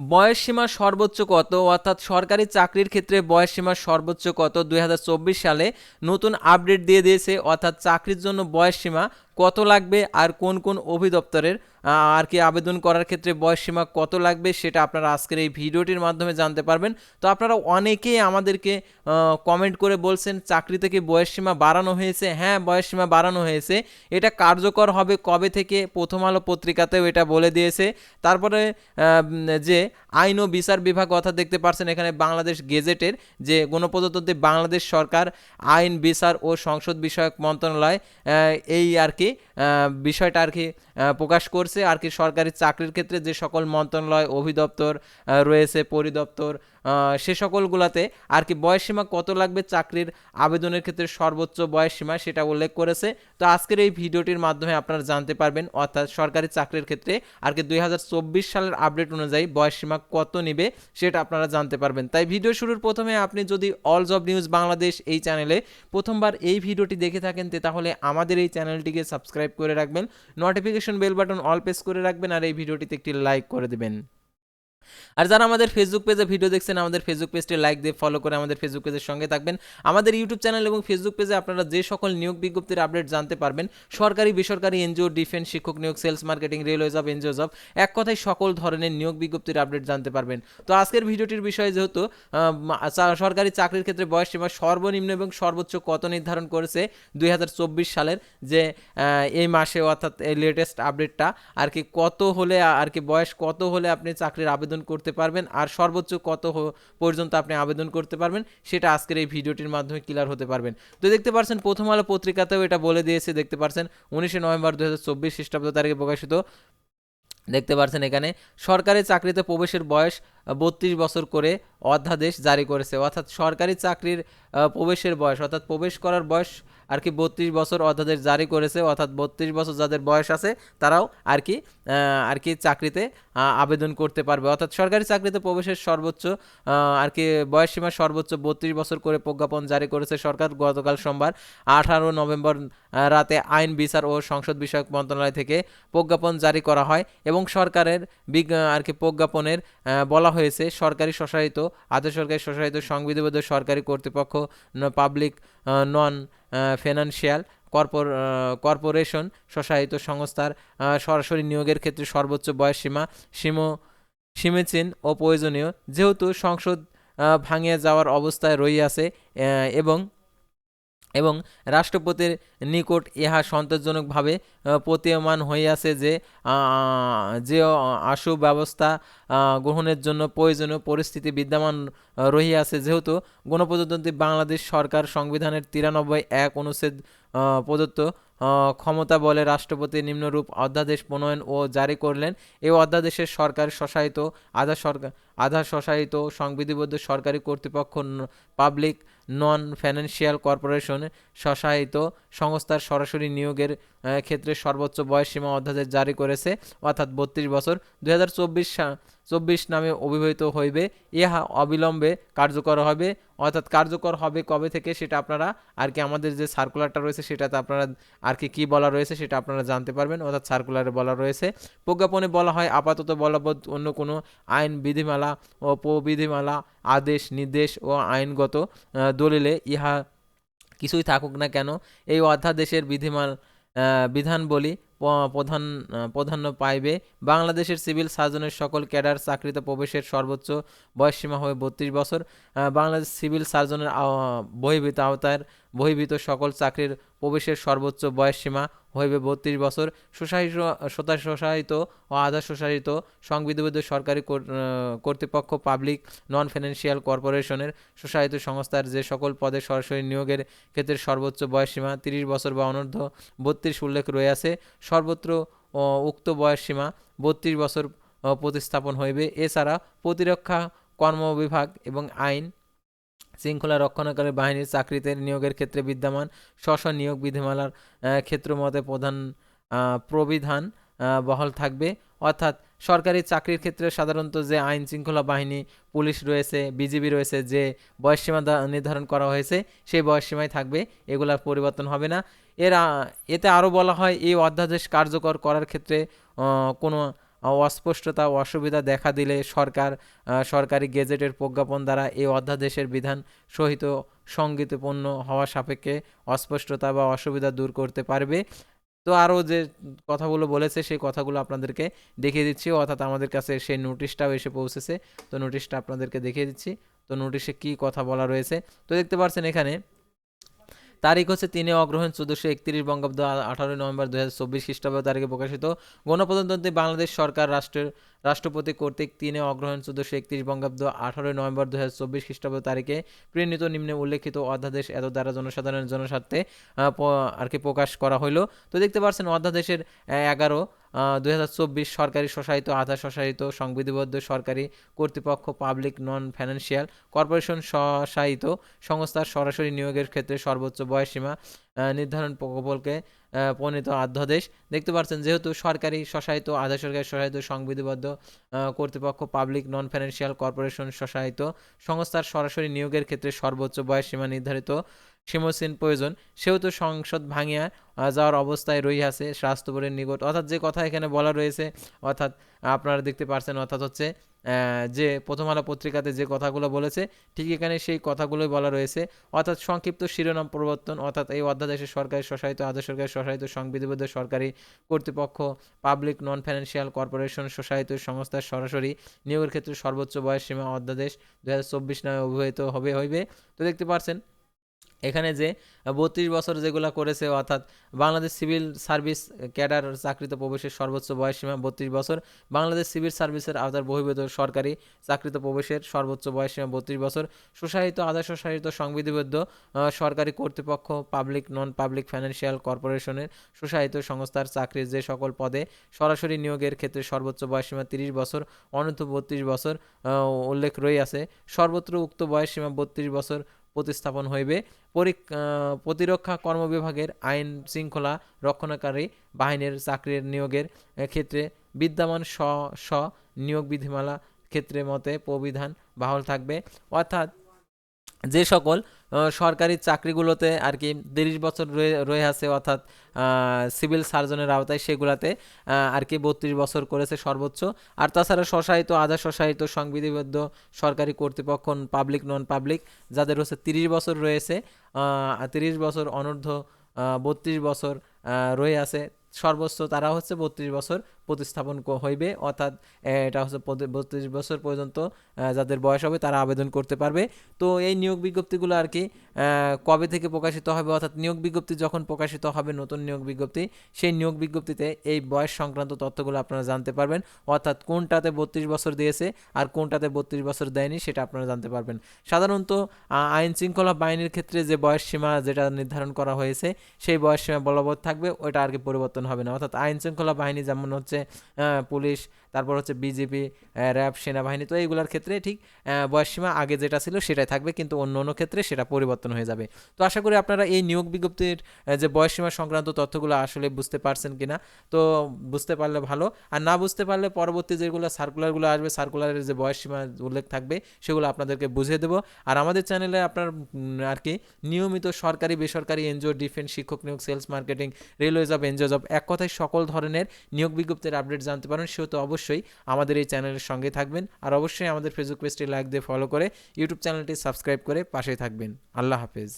বয়সসীমা সর্বোচ্চ কত? অর্থাৎ সরকারি চাকরির ক্ষেত্রে বয়সসীমা সর্বোচ্চ কত? দুই হাজার চব্বিশ সালে নতুন আপডেট দিয়ে দিয়েছে। অর্থাৎ চাকরির জন্য বয়সসীমা কত লাগবে আর কোন কোন অভিদপ্তরের আর কি আবেদন করার ক্ষেত্রে বয়সসীমা কত লাগবে সেটা আপনারা আজকের এই ভিডিওটির মাধ্যমে জানতে পারবেন। তো আপনারা অনেকেই আমাদেরকে কমেন্ট করে বলছেন, চাকরি থেকে বয়সসীমা বাড়ানো হয়েছে। হ্যাঁ বয়সসীমা বাড়ানো হয়েছে। এটা কার্যকর হবে কবে থেকে? প্রথম আলো পত্রিকাতেও এটা বলে দিয়েছে। তারপরে যে আইন ও বিচার বিভাগ কথা দেখতে পাচ্ছেন এখানে বাংলাদেশ গেজেটের যে গণপ্রজাতন্ত্রী বাংলাদেশ সরকার আইন, বিচার ও সংসদ বিষয়ক মন্ত্রণালয় এই আর কি che বিষয়টা আর কি প্রকাশ করছে। আর কি সরকারি চাকরির ক্ষেত্রে যে সকল মন্ত্রণালয় অভিদপ্তর রয়েছে, পরিদপ্তর সে সকলগুলোতে আর কি বয়সসীমা কত লাগবে চাকরির আবেদনের ক্ষেত্রে সর্বোচ্চ বয়সসীমা সেটা উল্লেখ করেছে। তো আজকের এই ভিডিওটির মাধ্যমে আপনারা জানতে পারবেন, অর্থাৎ সরকারি চাকরির ক্ষেত্রে আর কি দুই হাজার চব্বিশ সালের আপডেট অনুযায়ী বয়সসীমা কত নেবে সেটা আপনারা জানতে পারবেন। তাই ভিডিও শুরুর প্রথমে আপনি যদি অল জব নিউজ বাংলাদেশ এই চ্যানেলে প্রথমবার এই ভিডিওটি দেখে থাকেন তাহলে আমাদের এই চ্যানেলটিকে সাবস্ক্রাইব করে রাখবেন। Notification bell button all press করে রাখবেন আর এই ভিডিওটিতে একটি লাইক করে দেবেন। আর যারা আমাদের ফেসবুক পেজে ভিডিও দেখছেন, আমাদের ফেসবুক পেজটি লাইক দিয়ে ফলো করে আমাদের ফেসবুক পেজের সঙ্গে থাকবেন। আমাদের ইউটিউব চ্যানেল এবং ফেসবুক পেজে আপনারা যে সকল নিয়োগ বিজ্ঞপ্তির আপডেট জানতে পারবেন, সরকারি, বেসরকারি এনজিও ডিফেন্স শিক্ষক নিয়োগ sales marketing railway job NGO job এক কথায় সকল ধরনের নিয়োগ বিজ্ঞপ্তির আপডেট জানতে পারবেন। তো আজকের ভিডিওটির বিষয়ে যেহেতু সরকারি চাকরির ক্ষেত্রে বয়স সীমা সর্বনিম্ন এবং সর্বোচ্চ কত নির্ধারণ করেছে দুই হাজার চব্বিশ সালের যে এই মাসে অর্থাৎ এই লেটেস্ট আপডেটটা আর কি কত হলে, আর কি বয়স কত হলে আপনি চাকরির আবেদন করতে পারবেন। আর সর্বোচ্চ কত পর্যন্ত আপনি আবেদন করতে পারবেন, সেটা আজকের এই ভিডিওটির মাধ্যমে ক্লিয়ার হতে পারবেন। তো দেখতে পাচ্ছেন প্রথম আলো পত্রিকাতেও এটা বলে দিয়েছে, দেখতে পাচ্ছেন উনিশে নভেম্বর দু হাজার চব্বিশ খ্রিস্টাব্দ তারিখে প্রকাশিত। দেখতে পাচ্ছেন এখানে, সরকারি চাকরিতে প্রবেশের বয়স বত্রিশ বছর করে অধ্যাদেশ জারি করেছে। অর্থাৎ সরকারি চাকরির প্রবেশের বয়স, অর্থাৎ প্রবেশ করার বয়স আর কি বত্রিশ বছর অধ্যাদেশ জারি করেছে, অর্থাৎ বত্রিশ বছর যাদের বয়স আছে, তারাও আর কি আর কি চাকরিতে আবেদন করতে পারবে। অর্থাৎ সরকারি চাকরিতে প্রবেশের সর্বোচ্চ আর কি বয়সসীমা সর্বোচ্চ বত্রিশ বছর করে প্রজ্ঞাপন জারি করেছে সরকার গতকাল সোমবার, আঠারো নভেম্বর রাতে আইন, বিচার ও সংসদ বিষয়ক মন্ত্রণালয় থেকে প্রজ্ঞাপন জারি করা হয় এবং সরকারের বিজ্ঞ, আর কি প্রজ্ঞাপনের বলা হয়েছে সরকারি স্বশাসিত, আধা সরকারি স্বশাসিত সংবিধিবদ্ধ সরকারি কর্তৃপক্ষ public non financial corpor corporation স্বশাসিত সংস্থার সরাসরি নিয়োগের ক্ষেত্রে সর্বোচ্চ বয়স সীমা, সীম সীমীচীন ও প্রয়োজনীয়। যেহেতু সংসদ ভাঙিয়া যাওয়ার অবস্থায় রইয়াছে আছে এবং এবং রাষ্ট্রপতির নিকট ইহা সন্তোষজনকভাবে প্রতীয়মান হইয়াছে যে যে আশু ব্যবস্থা গ্রহণের জন্য প্রয়োজনীয় পরিস্থিতি বিদ্যমান রহিয়াছে, যেহেতু গণপ্রজাতন্ত্রী বাংলাদেশ সরকার সংবিধানের তিরানব্বই এক অনুচ্ছেদ প্রদত্ত ক্ষমতা বলে রাষ্ট্রপতি নিম্নরূপ অধ্যাদেশ প্রণয়ন ও জারি করলেন। এই অধ্যাদেশের সরকার স্বশাসিত, আধা সরকার, আধা স্বশাসিত সংবিধিবদ্ধ সরকারি কর্তৃপক্ষ পাবলিক নন ফাইন্যান্সিয়াল কর্পোরেশন স্বশাসিত সংস্থার সরাসরি নিয়োগের ক্ষেত্রে সর্বোচ্চ বয়সসীমা অধ্যাদেশ জারি করেছে, অর্থাৎ বত্রিশ বছর। দু হাজার চব্বিশ নামে অভিহিত হইবে। ইহা অবিলম্বে কার্যকর হবে। অর্থাৎ কার্যকর হবে কবে থেকে সেটা আপনারা আর কি আমাদের যে সার্কুলারটা রয়েছে সেটাতে আপনারা আর কি কী বলা রয়েছে সেটা আপনারা জানতে পারবেন। অর্থাৎ সার্কুলারে বলা রয়েছে। প্রজ্ঞাপনে বলা হয়, আপাতত বলবৎ অন্য কোনো আইন, বিধিমালা ও প্রবিধিমালা আদেশ, নির্দেশ ও আইনগত দলিলে ইহা কিছুই থাকুক না কেন? এই অধ্যাদেশের বিধিমাল বিধান বলি প্রধান প্রাধান্য পাইবে। বাংলাদেশের সিভিল সার্জনের সকল ক্যাডার চাকরিতে প্রবেশের সর্বোচ্চ বয়সসীমা হবে বত্রিশ বছর। বাংলাদেশ সিভিল সার্জনের বহির্ভূত আওতার বহির্ভূত সকল চাকরির প্রবেশের সর্বোচ্চ বয়সসীমা হইবে বত্রিশ বছর স্বশাসিত ও আধা স্বশাসিত সংবিধিবদ্ধ সরকারি কর্তৃপক্ষ পাবলিক নন ফিনান্সিয়াল কর্পোরেশনের স্বশাসিত সংস্থার যে সকল পদে সরাসরি নিয়োগের ক্ষেত্রে সর্বোচ্চ বয়সসীমা তিরিশ বছর বা অনূর্ধ্ব বত্রিশ উল্লেখ রয়েছে, সর্বত্র উক্ত বয়সসীমা বত্রিশ বছর প্রতিস্থাপন হইবে। এছাড়া প্রতিরক্ষা কর্ম বিভাগ এবং আইন শৃঙ্খলা রক্ষণাকারী বাহিনীর চাকরিতে নিয়োগের ক্ষেত্রে বিদ্যমান স্ব নিয়োগ বিধিমালার ক্ষেত্র মতে প্রধান প্রবিধান বহাল থাকবে। অর্থাৎ সরকারি চাকরির ক্ষেত্রে সাধারণত যে আইন শৃঙ্খলা বাহিনী, পুলিশ রয়েছে, বিজিবি রয়েছে, যে বয়সসীমা নির্ধারণ করা হয়েছে, সেই বয়সসীমায় থাকবে। এগুলার পরিবর্তন হবে না। এর, এতে আরও বলা হয়, এই অধ্যাদেশ কার্যকর করার ক্ষেত্রে কোনো অস্পষ্টতা অসুবিধা দেখা দিলে সরকার সরকারি গেজেটের প্রজ্ঞাপন দ্বারা এই অধ্যাদেশের বিধান সহিত সঙ্গীতপূর্ণ হওয়া সাপেক্ষে অস্পষ্টতা বা অসুবিধা দূর করতে পারবে। তো আরও যে কথাগুলো বলেছে সেই কথাগুলো আপনাদেরকে দেখিয়ে দিচ্ছি। অর্থাৎ আমাদের কাছে সেই নোটিশটাও এসে পৌঁছেছে। তো নোটিশটা আপনাদেরকে দেখিয়ে দিচ্ছি। তো নোটিশে কি কথা বলা রয়েছে? তো দেখতে পাচ্ছেন এখানে তারিখ হচ্ছে তিনে অগ্রহণ চোদ্দশো একত্রিশ বঙ্গাব্দ আঠারোই নভেম্বর দু হাজার চব্বিশ খ্রিস্টাব্দ তারিখে প্রকাশিত। গণপ্রজাতন্ত্রী বাংলাদেশ সরকার রাষ্ট্রের রাষ্ট্রপতি কর্তৃক তিনে অগ্রহণ চোদ্দশো একত্রিশ বঙ্গাব্দ আঠারোই নভেম্বর দু হাজার চব্বিশ খ্রিস্টাব্দ তারিখে প্রেরিত নিম্নে উল্লেখিত অধ্যাদেশ এত দ্বারা জনসাধারণের জনস্বার্থে আর কি প্রকাশ করা হইল। তো দেখতে পাচ্ছেন অধ্যাদেশের এগারো দুই হাজার চব্বিশ সরকারি স্বশাসিত আধা স্বশাসিত, সংবিধিবদ্ধ সরকারি কর্তৃপক্ষ, পাবলিক নন ফাইন্যান্সিয়াল কর্পোরেশন স্বশাসিত সংস্থার সরাসরি নিয়োগের ক্ষেত্রে সর্বোচ্চ বয়সসীমা নির্ধারণ প্রকল্পকে প্রণীত অধ্যাদেশ দেখতে পাচ্ছেন, যেহেতু সরকারি স্বশায়িত আধা সরকারি স্বশায়িত সংবিধিবদ্ধ কর্তৃপক্ষ পাবলিক নন ফাইন্যান্সিয়াল কর্পোরেশন স্বশায়িত সংস্থার সরাসরি নিয়োগের ক্ষেত্রে সর্বোচ্চ বয়সসীমা নির্ধারিত। সীমসীন প্রয়োজন। সেহেতু সংসদ ভাঙিয়া যাওয়ার অবস্থায় রইয়াছে স্বাস্থ্যপুরের নিকট। অর্থাৎ যে কথা এখানে বলা রয়েছে, অর্থাৎ আপনারা দেখতে পারছেন, অর্থাৎ হচ্ছে যে প্রথম আলো পত্রিকাতে যে কথাগুলো বলেছে, ঠিক এখানে সেই কথাগুলোই বলা রয়েছে। অর্থাৎ সংক্ষিপ্ত শিরোনাম পরিবর্তন, অর্থাৎ এই অধ্যাদেশে সরকারি স্বশাসিত, আধা সরকারি স্বশাসিত, সংবিধিবদ্ধ সরকারি কর্তৃপক্ষ, পাবলিক নন ফাইন্যান্সিয়াল কর্পোরেশন, স্বশাসিত সংস্থার সরাসরি নিয়োগের ক্ষেত্রে সর্বোচ্চ বয়স সীমা অধ্যাদেশ দু হাজার চব্বিশ নামে অভিহিত হবে, হইবে। তো দেখতে পারছেন এখানে যে বত্রিশ বছর যেগুলো করেছে, অর্থাৎ বাংলাদেশ সিভিল সার্ভিস ক্যাডার চাকরিতে প্রবেশের সর্বোচ্চ বয়সসীমা বত্রিশ বছর। বাংলাদেশ সিভিল সার্ভিসের আওতার বহির্ভূত সরকারি চাকরিতে প্রবেশের সর্বোচ্চ বয়সসীমা বত্রিশ বছর। সুশাসিত আধা সুশাসিত সংবিধিবদ্ধ সরকারি কর্তৃপক্ষ, পাবলিক নন পাবলিক ফাইন্যান্সিয়াল কর্পোরেশনের সুশাসিত সংস্থার চাকরির যে সকল পদে সরাসরি নিয়োগের ক্ষেত্রে সর্বোচ্চ বয়সসীমা তিরিশ বছর, অনূর্ধ্ব বত্রিশ বছর উল্লেখ উল্লেখ আছে। সর্বত্র উক্ত বয়সসীমা বত্রিশ বছর প্রতিস্থাপন হইবে। প্রতিরক্ষা কর্মবিভাগের আইন শৃঙ্খলা রক্ষণাকারী বাহিনীর চাকরির নিয়োগের ক্ষেত্রে বিদ্যমান স্ব স্ব নিয়োগ বিধিমালা ক্ষেত্রে মতে প্রবিধান বাহল থাকবে। অর্থাৎ যে সকল সরকারি চাকরিগুলোতে আর কি তিরিশ বছর রয়ে রয়ে আছে অর্থাৎ সিভিল সার্জনের আওতায় সেগুলাতে আর কি বত্রিশ বছর করেছে সর্বোচ্চ। আর তাছাড়া স্বশায়িত আধা স্বশাসিত, সংবিধিবদ্ধ সরকারি কর্তৃপক্ষ পাবলিক নন পাবলিক যাদের হচ্ছে তিরিশ বছর রয়েছে তিরিশ বছর অনূর্ধ্ব বত্রিশ বছর রয়ে আছে, সর্বোচ্চ তারা হচ্ছে বত্রিশ বছর প্রতিস্থাপন হইবে, অর্থাৎ এটা হচ্ছে বত্রিশ বছর পর্যন্ত যাদের বয়স হবে তারা আবেদন করতে পারবে। তো এই নিয়োগ বিজ্ঞপ্তিগুলো আর কি কবে থেকে প্রকাশিত হবে, অর্থাৎ নিয়োগ বিজ্ঞপ্তি যখন প্রকাশিত হবে, নতুন নিয়োগ বিজ্ঞপ্তি, সেই নিয়োগ বিজ্ঞপ্তিতে এই বয়স সংক্রান্ত তথ্যগুলো আপনারা জানতে পারবেন। অর্থাৎ কোনটাতে বত্রিশ বছর দিয়েছে আর কোনটাতে বত্রিশ বছর দেয়নি, সেটা আপনারা জানতে পারবেন। সাধারণত আইন শৃঙ্খলা বাহিনীর ক্ষেত্রে যে বয়স সীমা যেটা নির্ধারণ করা হয়েছে, সেই বয়স সীমা বলবৎ থাকবে, ওটা আর কি পরিবর্তন হবে না। অর্থাৎ আইন শৃঙ্খলা বাহিনী যেমন হচ্ছে পুলিশ তারপর হচ্ছে বিজেপি র্যাব সেনাবাহিনী, তো এইগুলোর ক্ষেত্রে ঠিক বয়সসীমা আগে যেটা ছিল সেটাই থাকবে, কিন্তু অন্য অন্য ক্ষেত্রে সেটা পরিবর্তন হয়ে যাবে। তো আশা করি আপনারা এই নিয়োগ বিজ্ঞপ্তির যে বয়সসীমা সংক্রান্ত তথ্যগুলো আসলে বুঝতে পারছেন কিনা, তো বুঝতে পারলে ভালো, আর না বুঝতে পারলে পরবর্তী যেগুলো সার্কুলারগুলো আসবে সার্কুলারের যে বয়সসীমা উল্লেখ থাকবে, সেগুলো আপনাদেরকে বুঝিয়ে দেবো। আর আমাদের চ্যানেলে আপনার আর কি, নিয়মিত সরকারি, বেসরকারি এনজিও, ডিফেন্স, শিক্ষক নিয়োগ, sales, marketing, railway job, NGO job, এক কথায় সকল ধরনের নিয়োগ বিজ্ঞপ্তির আপডেট জানতে পারেন, সেহেতু অবশ্যই আমাদের এই চ্যানেলের সঙ্গে থাকবেন। আর অবশ্যই আমাদের ফেসবুক পেজটি লাইক দিয়ে ফলো করে ইউটিউব চ্যানেলটি সাবস্ক্রাইব করে পাশে থাকবেন। আল্লাহ হাফেজ।